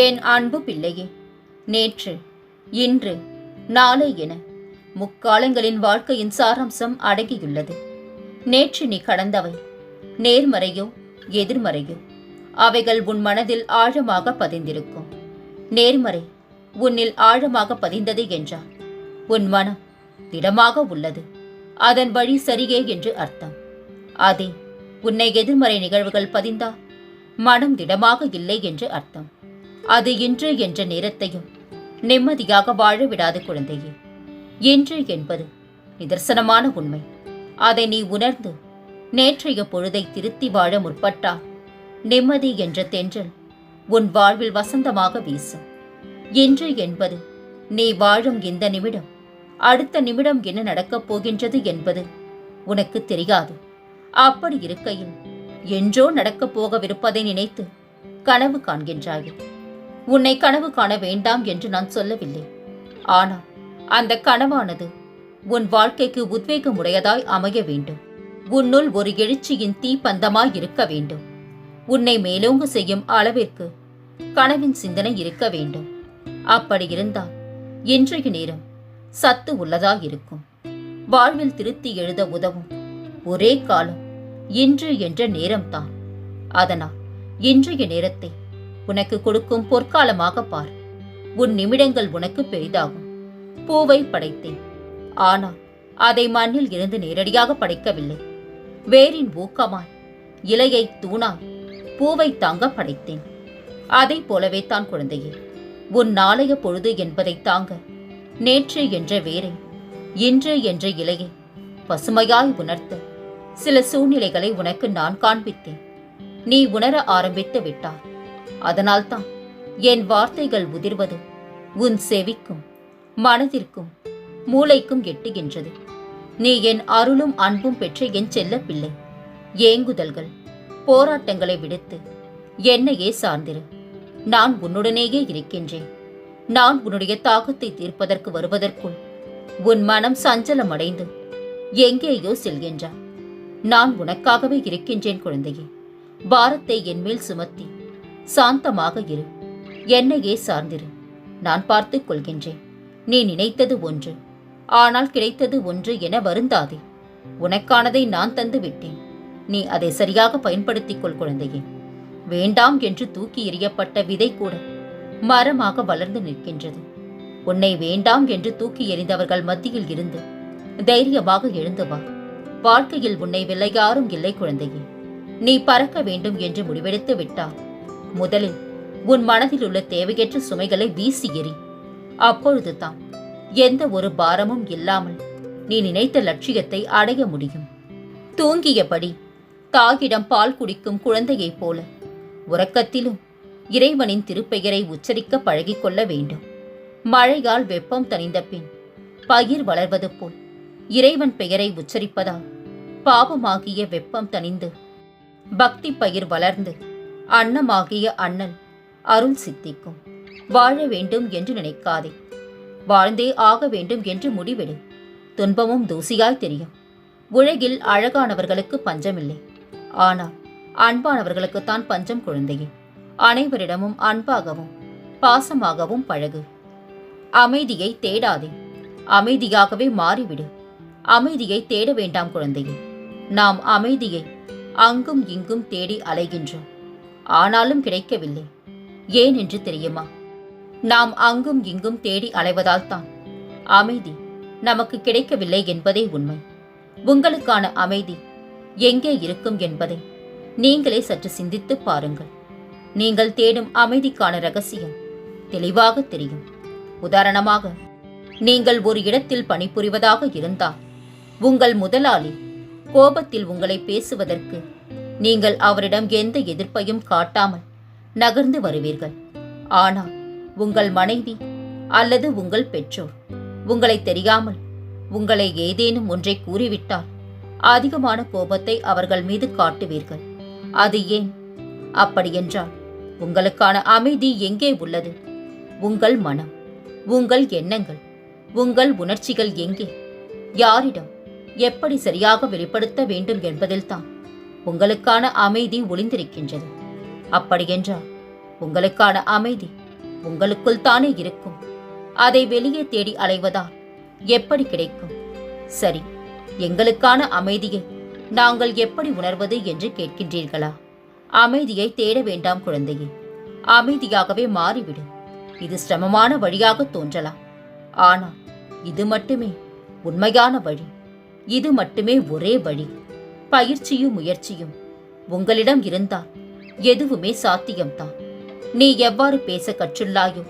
என் அன்பு பிள்ளையே நேற்று இன்று நாளை என முக்காலங்களின் வாழ்க்கையின் சாராம்சம் அடங்கியுள்ளது. நேற்று நீ கடந்தவை நேர்மறையோ எதிர்மறையோ அவைகள் உன் மனதில் ஆழமாக பதிந்திருக்கும். நேர்மறை உன்னில் ஆழமாக பதிந்தது என்றால் உன் மனம் திடமாக உள்ளது அதன் வழி சரியே என்று அர்த்தம். அதே உன்னை எதிர்மறை நிகழ்வுகள் பதிந்தால் மனம் திடமாக இல்லை என்று அர்த்தம். அது இன்று என்ற நேரத்தையும் நிம்மதியாக வாழ விடாது குழந்தையே. இன்று என்பது நிதர்சனமான உண்மை. அதை நீ உணர்ந்து நேற்றைய பொழுதை திருத்தி வாழ முற்பட்டால் நிம்மதி என்ற தென்றல் உன் வாழ்வில் வசந்தமாக வீசும். இன்று என்பது நீ வாழும் இந்த நிமிடம் அடுத்த நிமிடம் என்ன நடக்கப் போகின்றது என்பது உனக்கு தெரியாது. அப்படி இருக்கையில் என்றோ நடக்கப் போகவிருப்பதை நினைத்து கனவு காண்கின்றாயே. உன்னை கனவு காண வேண்டாம் என்று நான் சொல்லவில்லை. ஆனால் அந்த கனவானது உன் வாழ்க்கைக்கு உத்வேகமுடையதாய் அமைய வேண்டும். உன்னுள் ஒரு எழுச்சியின் தீப்பந்தமாய் இருக்க வேண்டும். உன்னை மேலோங்க செய்யும் அளவிற்கு கனவின் சிந்தனை இருக்க வேண்டும். அப்படி இருந்தால் இன்றைய நேரம் சத்து உள்ளதாய் இருக்கும் வாழ்வில் திருத்தி எழுத உதவும் ஒரே காலம் இன்று என்ற நேரம்தான். அதனால் இன்றைய நேரத்தை உனக்கு கொடுக்கும் பொற்காலமாக பார். உன் நிமிடங்கள் உனக்கு பெரிதாகும். பூவை படைத்தேன். ஆனால் அதை மண்ணில் இருந்து நேரடியாக படைக்கவில்லை. வேரின் ஊக்கமாய் இலையை தூணாய் பூவை தாங்க படைத்தேன். அதை போலவே தான் குழந்தையே உன் நாளைய பொழுது என்பதை தாங்க நேற்று என்ற வேரை இன்று என்ற இலையை பசுமையாய் உணர்த்த சில சூழ்நிலைகளை உனக்கு நான் காண்பித்தேன். நீ உணர ஆரம்பித்து விட்டாய். அதனால்தான் என் வார்த்தைகள் உதிர்வது உன் செவிக்கும் மனதிற்கும் மூளைக்கும் எட்டுகின்றது. நீ என் அருளும் அன்பும் பெற்ற என் செல்ல பிள்ளை ஏங்குதல்கள் போராட்டங்களை விடுத்து என்னையே சார்ந்திரு. நான் உன்னுடனேயே இருக்கின்றேன். நான் உன்னுடைய தாகத்தை தீர்ப்பதற்கு வருவதற்குள் உன் மனம் சஞ்சலமடைந்து எங்கேயோ செல்கின்றான். நான் உனக்காகவே இருக்கின்றேன் குழந்தையே. பாரத்தை என்மேல் சுமத்தி சாந்தமாக இரு. என்னையே சார்ந்திரு. நான் பார்த்துக் கொள்கின்றேன். நீ நினைத்தது ஒன்று. ஆனால் கிடைத்தது ஒன்று என வருந்தாதே. உனக்கானதை நான் தந்து விட்டேன். நீ அதை சரியாக பயன்படுத்திக் கொள் குழந்தையே. வேண்டாம் என்று தூக்கி எறியப்பட்ட விதை கூட மரமாக வளர்ந்து நிற்கின்றது. உன்னை வேண்டாம் என்று தூக்கி எறிந்தவர்கள் மத்தியில் இருந்து தைரியமாக எழுந்து வா. வாழ்க்கையில் உன்னை விலை யாரும் இல்லை குழந்தையே. நீ பறக்க வேண்டும் என்று முடிவெடுத்து விட்டால் முதலில் உன் மனதில் உள்ள தேவையற்ற சுமைகளை வீசி எறி. அப்பொழுதுதான் எந்த ஒரு பாரமும் இல்லாமல் நீ நினைத்த லட்சியத்தை அடைய முடியும். தூங்கியபடி தாயிடம் பால் குடிக்கும் குழந்தையைப் போல உறக்கத்திலும் இறைவனின் திருப்பெயரை உச்சரிக்க பழகிக்கொள்ள வேண்டும். மழையால் வெப்பம் தணிந்த பின் பயிர் வளர்வது போல் இறைவன் பெயரை உச்சரிப்பதால் பாவமாகிய வெப்பம் தணிந்து பக்தி பயிர் வளர்ந்து அன்னமாகிய அண்ணன் அருள் சித்திக்கும். வாழ வேண்டும் என்று நினைக்காதே. வாழ்ந்தே ஆக வேண்டும் என்று முடிவெடு. துன்பமும் தூசியாய் தெரியும். உலகில் அழகானவர்களுக்கு பஞ்சமில்லை. ஆனால் அன்பானவர்களுக்குத்தான் பஞ்சம் குழந்தையே. அனைவரிடமும் அன்பாகவும் பாசமாகவும் பழகு. அமைதியை தேடாதே. அமைதியாகவே மாறிவிடு. அமைதியை தேட வேண்டாம் குழந்தையே. நாம் அமைதியை அங்கும் இங்கும் தேடி அலைகின்றோம். ஆனாலும் கிடைக்கவில்லை. ஏன் என்று தெரியுமா? நாம் அங்கும் இங்கும் தேடி அலைவதால் தான். அமைதி நமக்கு கிடைக்கவில்லை என்பதே உண்மை. உங்களுக்கான அமைதி எங்கே இருக்கும் என்பதை நீங்களே சற்று சிந்தித்து பாருங்கள். நீங்கள் தேடும் அமைதிக்கான ரகசியம் தெளிவாக தெரியும். உதாரணமாக நீங்கள் ஒரு இடத்தில் பணிபுரிவதாக இருந்தால் உங்கள் முதலாளி கோபத்தில் உங்களை பேசுவதற்கு நீங்கள் அவரிடம் எந்த எதிர்ப்பையும் காட்டாமல் நகர்ந்து வருவீர்கள். ஆனால் உங்கள் மனைவி அல்லது உங்கள் பெற்றோர் உங்களை தெரியாமல் உங்களை ஏதேனும் ஒன்றை கூறிவிட்டால் அதிகமான கோபத்தை அவர்கள் மீது காட்டுவீர்கள். அது ஏன்? அப்படியென்றால் உங்களுக்கான அமைதி எங்கே உள்ளது? உங்கள் மனம் உங்கள் எண்ணங்கள் உங்கள் உணர்ச்சிகள் எங்கே? யாரிடம் எப்படி சரியாக வெளிப்படுத்த வேண்டும் என்பதில்தான். உங்களுக்கான அமைதி ஒளிந்திருக்கின்றது. அப்படியென்றால் உங்களுக்கான அமைதி உங்களுக்குள் தானே இருக்கும். அதை வெளியே தேடி அலைவதால் எப்படி கிடைக்கும்? சரி எங்களுக்கான அமைதியை நாங்கள் எப்படி உணர்வது என்று கேட்கின்றீர்களா? அமைதியை தேட வேண்டாம் குழந்தையே. அமைதியாகவே மாறிவிடும் இது சிரமமான வழியாக தோன்றலாம். ஆனால் இது மட்டுமே உண்மையான வழி. இது மட்டுமே ஒரே வழி. பயிற்சியும் முயற்சியும் உங்களிடம் இருந்தால் எதுவுமே சாத்தியம்தான். நீ எவ்வாறு பேச கற்றுள்ளாயோ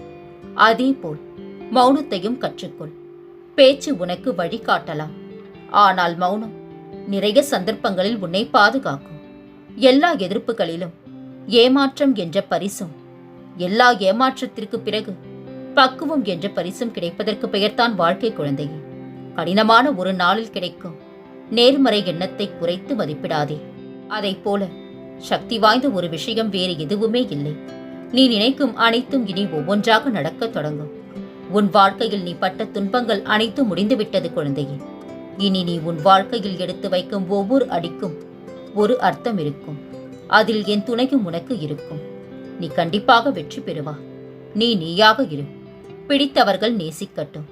அதேபோல் மௌனத்தையும் கற்றுக்கொள். பேச்சு உனக்கு வழிகாட்டலாம் ஆனால் மௌனம் நிறைய சந்தர்ப்பங்களில் உன்னை பாதுகாக்கும். எல்லா எதிர்ப்புகளிலும் ஏமாற்றம் என்ற பரிசும் எல்லா ஏமாற்றத்திற்கு பிறகு பக்குவம் என்ற பரிசும் கிடைப்பதற்கு பெயர்தான் வாழ்க்கை குழந்தையே. கடினமான ஒரு நாளில் கிடைக்கும். நேர்மறை எண்ணத்தை குறைத்து மதிப்பிடாதே. அதைப் போல சக்தி வாய்ந்த ஒரு விஷயம் வேறு எதுவுமே இல்லை. நீ நினைக்கும் அனைத்தும் இனி ஒவ்வொன்றாக நடக்கத் தொடங்கும். உன் வாழ்க்கையில் நீ பட்ட துன்பங்கள் அனைத்தும் முடிந்துவிட்டது குழந்தையே. இனி நீ உன் வாழ்க்கையில் எடுத்து வைக்கும் ஒவ்வொரு அடிக்கும் ஒரு அர்த்தம் இருக்கும். அதில் என் துணையும் உனக்கு இருக்கும். நீ கண்டிப்பாக வெற்றி பெறுவா. நீ நீயாக இரு. பிடித்தவர்கள் நேசிக்கட்டும்.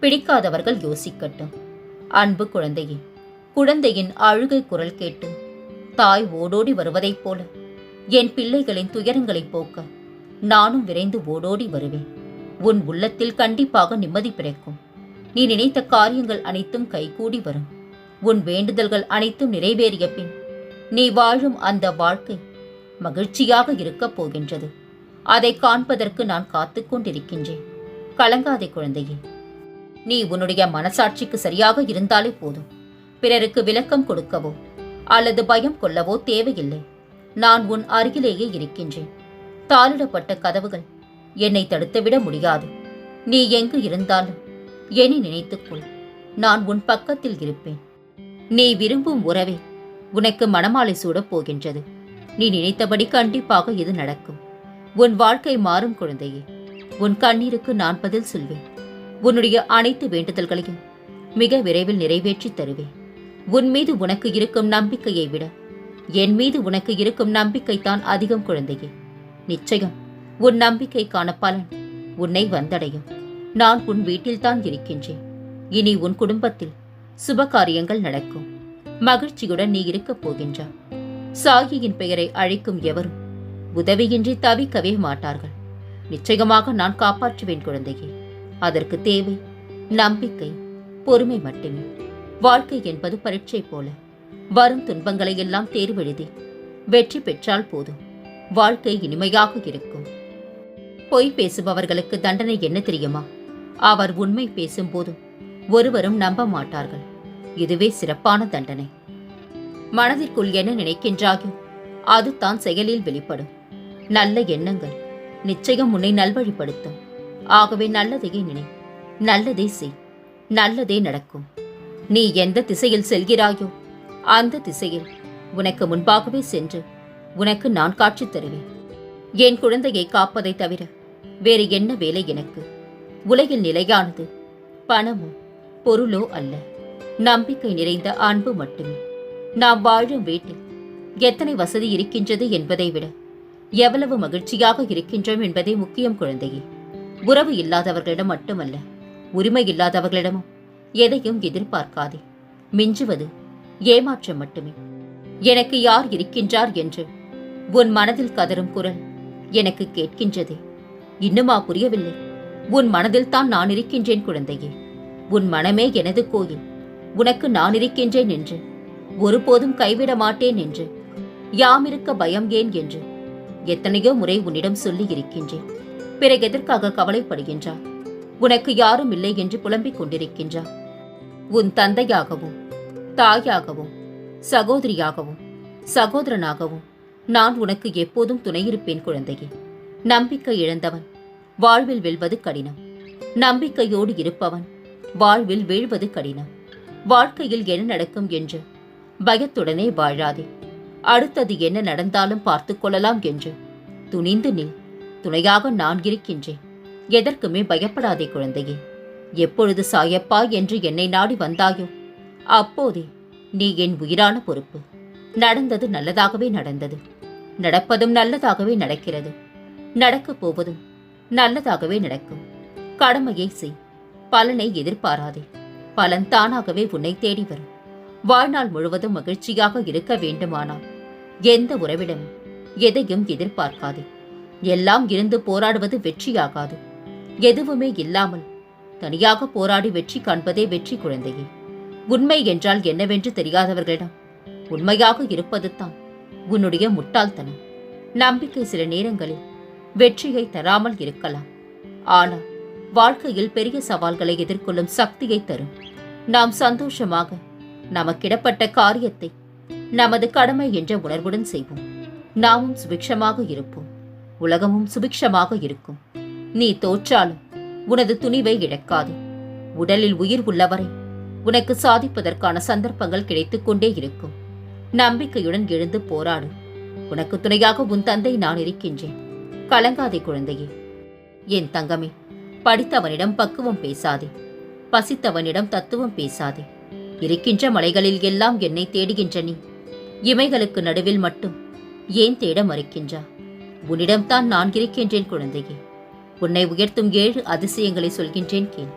பிடிக்காதவர்கள் யோசிக்கட்டும். அன்பு குழந்தையே. குழந்தையின் அழுகை குரல் கேட்டு தாய் ஓடோடி வருவதைப் போல என் பிள்ளைகளின் துயரங்களை போக்க நானும் விரைந்து ஓடோடி வருவேன். உன் உள்ளத்தில் கண்டிப்பாக நிம்மதி பிறக்கும். நீ நினைத்த காரியங்கள் அனைத்தும் கைகூடி வரும். உன் வேண்டுதல்கள் அனைத்தும் நிறைவேறிய பின் நீ வாழும் அந்த வாழ்க்கை மகிழ்ச்சியாக இருக்கப் போகின்றது. அதை காண்பதற்கு நான் காத்துக்கொண்டிருக்கின்றேன் கலங்காதே குழந்தையே. நீ உன்னுடைய மனசாட்சிக்கு சரியாக இருந்தாலே போதும். பிறருக்கு விளக்கம் கொடுக்கவோ அல்லது பயம் கொள்ளவோ தேவையில்லை. நான் உன் அருகிலேயே இருக்கின்றேன். தாளிடப்பட்ட கதவுகள் என்னை தடுத்துவிட முடியாது. நீ எங்கு இருந்தாலும் என்னை நினைத்துக்கொள் நான் உன் பக்கத்தில் இருப்பேன். நீ விரும்பும் உறவே உனக்கு மணமாலை சூடப் போகின்றது. நீ நினைத்தபடி கண்டிப்பாக இது நடக்கும். உன் வாழ்க்கை மாறும் குழந்தையே. உன் கண்ணீருக்கு நான் பதில் சொல்வேன். உன்னுடைய அனைத்து வேண்டுதல்களையும் மிக விரைவில் நிறைவேற்றி தருவேன். உன் மீது உனக்கு இருக்கும் நம்பிக்கையை விட என் மீது உனக்கு இருக்கும் நம்பிக்கை தான் அதிகம் குழந்தையே. நிச்சயம் உன் நம்பிக்கைக்கான பலன் உன்னை வந்தடையும். நான் உன் வீட்டில்தான் இருக்கின்றேன். இனி உன் குடும்பத்தில் சுபகாரியங்கள் நடக்கும். மகிழ்ச்சியுடன் நீ இருக்கப் போகின்றாய் சாகியின் பெயரை அழைக்கும் எவரும் உதவியின்றி தவிக்கவே மாட்டார்கள். நிச்சயமாக நான் காப்பாற்றுவேன் குழந்தையே. அதற்கு தேவை நம்பிக்கை பொறுமை மட்டுமே. வாழ்க்கை என்பது பரீட்சை போல. வரும் துன்பங்களை எல்லாம் தேர்வெழுதி வெற்றி பெற்றால் போதும். வாழ்க்கை இனிமையாக இருக்கும். பொய் பேசுபவர்களுக்கு தண்டனை என்ன தெரியுமா? அவர் உண்மை பேசும்போதும் ஒருவரும் நம்ப மாட்டார்கள். இதுவே சிறப்பான தண்டனை. மனதிற்குள் என்ன நினைக்கின்றாயோ அதுதான் செயலில் வெளிப்படும். நல்ல எண்ணங்கள் நிச்சயம் உன்னை நல்வழிப்படுத்தும். ஆகவே நல்லதையே நினை நல்லதே செய் நல்லதே நடக்கும். நீ எந்த திசையில் செல்கிறாயோ அந்த திசையில் உனக்கு முன்பாகவே சென்று உனக்கு நான் காட்சி தருவேன். என் குழந்தையை காப்பதை தவிர வேறு என்ன வேலை எனக்கு? உலகில் நிலையானது பணமோ பொருளோ அல்ல. நம்பிக்கை நிறைந்த அன்பு மட்டுமே. நாம் வாழும் வீட்டில் எத்தனை வசதி இருக்கின்றது என்பதை விட எவ்வளவு மகிழ்ச்சியாக இருக்கின்றோம் என்பதே முக்கியம் குழந்தையே. உறவு இல்லாதவர்களிடம் மட்டுமல்ல உரிமை இல்லாதவர்களிடமும் எதையும் எதிர்பார்க்காதே. மிஞ்சுவது ஏமாற்றம் மட்டுமே. எனக்கு யார் இருக்கின்றார் என்று உன் மனதில் கதறும் குரல் எனக்கு கேட்கின்றதே. இன்னுமா புரியவில்லை. உன் மனதில் தான் நான் இருக்கின்றேன் குழந்தையே. உன் மனமே எனது கோயில். உனக்கு நான் இருக்கின்றேன் என்று. ஒருபோதும் கைவிட மாட்டேன் என்று. யாமிருக்க பயம் ஏன் என்று. எத்தனையோ முறை உன்னிடம் சொல்லி இருக்கின்றேன். பிறகு எதற்காக கவலைப்படுகின்றார் உனக்கு யாரும் இல்லை என்று புலம்பிக் கொண்டிருக்கின்றார் உன் தந்தையாகவும் தாயாகவும் சகோதரியாகவும் சகோதரனாகவும் நான் உனக்கு எப்போதும் துணையிருப்பேன் குழந்தையே. நம்பிக்கை இழந்தவன் வாழ்வில் வெல்வது கடினம். நம்பிக்கையோடு இருப்பவன் வாழ்வில் வீழ்வது கடினம். வாழ்க்கையில் என்ன நடக்கும் என்று பயத்துடனே வாழாதே. அடுத்தது என்ன நடந்தாலும் பார்த்துக் கொள்ளலாம் என்று துணிந்து நில். துணையாக நான் இருக்கின்றேன். எதற்குமே பயப்படாதே குழந்தையே. எப்பொழுது சாயப்பா என்று என்னை நாடி வந்தாயோ? அப்போதே நீ என் உயிரான பொறுப்பு. நடந்தது நல்லதாகவே நடந்தது. நடப்பதும் நல்லதாகவே நடக்கிறது. நடக்கப் போவதும் நல்லதாகவே நடக்கும். கடமையை செய். பலனை எதிர்பாராதே. பலன் தானாகவே உன்னை தேடி வரும். வாழ்நாள் முழுவதும் மகிழ்ச்சியாக இருக்க வேண்டுமானால் எந்த உறவிடமும் எதையும் எதிர்பார்க்காதே. எல்லாம் இருந்து போராடுவது வெற்றியாகாது. எதுவுமே இல்லாமல் தனியாக போராடி வெற்றி காண்பதே வெற்றி குழந்தையே. உண்மை என்றால் என்னவென்று தெரியாதவர்களிடம் உண்மையாக இருப்பது தான் உன்னுடைய முட்டாள்தனம். நம்பிக்கை சில நேரங்களில் வெற்றியை தராமல் இருக்கலாம். ஆனால் வாழ்க்கையில் பெரிய சவால்களை எதிர்கொள்ளும் சக்தியை தரும். நாம் சந்தோஷமாக நமக்கிடப்பட்ட காரியத்தை நமது கடமை என்ற உணர்வுடன் செய்வோம். நாமும் சுபிக்ஷமாக இருப்போம். உலகமும் சுபிக்ஷமாக இருக்கும். நீ தோற்றாலும் உனது துணிவை இழக்காது. உடலில் உயிர் உள்ளவரை உனக்கு சாதிப்பதற்கான சந்தர்ப்பங்கள் கிடைத்துக் கொண்டே இருக்கும். நம்பிக்கையுடன் எழுந்து போராடு. உனக்கு துணையாக உன் தந்தை நான் இருக்கின்றேன். கலங்காதே குழந்தையே. என் தங்கமே படித்தவனிடம் பக்குவம் பேசாதே. பசித்தவனிடம் தத்துவம் பேசாதே. இருக்கின்ற மலைகளில் எல்லாம் என்னை தேடுகின்ற நீ. இமைகளுக்கு நடுவில் மட்டும் ஏன் தேட மறுக்கின்றா? உன்னிடம்தான் நான் இருக்கின்றேன் குழந்தையே. உன்னை உயர்த்தும் ஏழு அதிசயங்களை சொல்கின்றேன் கேள்.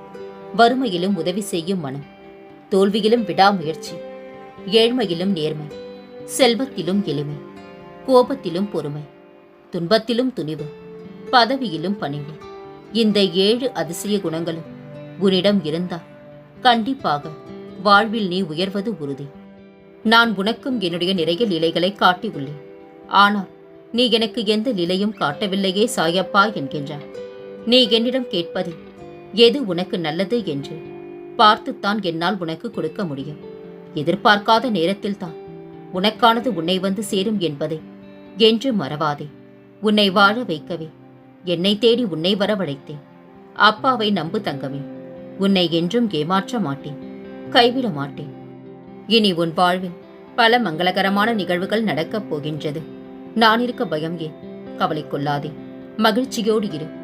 வறுமையிலும் உதவி செய்யும் மனம். தோல்வியிலும் விடாமுயற்சி. ஏழ்மையிலும் நேர்மை. செல்வத்திலும் எளிமை. கோபத்திலும் பொறுமை. துன்பத்திலும் துணிவு. பதவியிலும் பணிவு. இந்த ஏழு அதிசய குணங்களும் உன்னிடம் இருந்தால் கண்டிப்பாக வாழ்வில் நீ உயர்வது உறுதி. நான் உனக்கும் என்னுடைய நிறைய நிலைகளை காட்டியுள்ளேன். ஆனால் நீ எனக்கு எந்த நிலையும் காட்டவில்லையே சாயப்பா என்கின்றான் நீ என்னிடம் கேட்பதில் எது உனக்கு நல்லது என்று? பார்த்துத்தான் என்னால் உனக்கு கொடுக்க முடியும். எதிர்பார்க்காத நேரத்தில்தான் உனக்கானது உன்னை வந்து சேரும் என்பதை. என்று மறவாதே. உன்னை வாழ வைக்கவே. என்னை தேடி உன்னை வரவழைத்தேன் அப்பாவை நம்பு தங்கமே உன்னை என்றும் ஏமாற்ற மாட்டேன். கைவிட மாட்டேன். இனி உன் வாழ்வில் பல மங்களகரமான நிகழ்வுகள் நடக்கப் போகின்றது. நான் இருக்க பயம் ஏன்? கவலை கொள்ளாதே. மகிழ்ச்சியோடு இரு.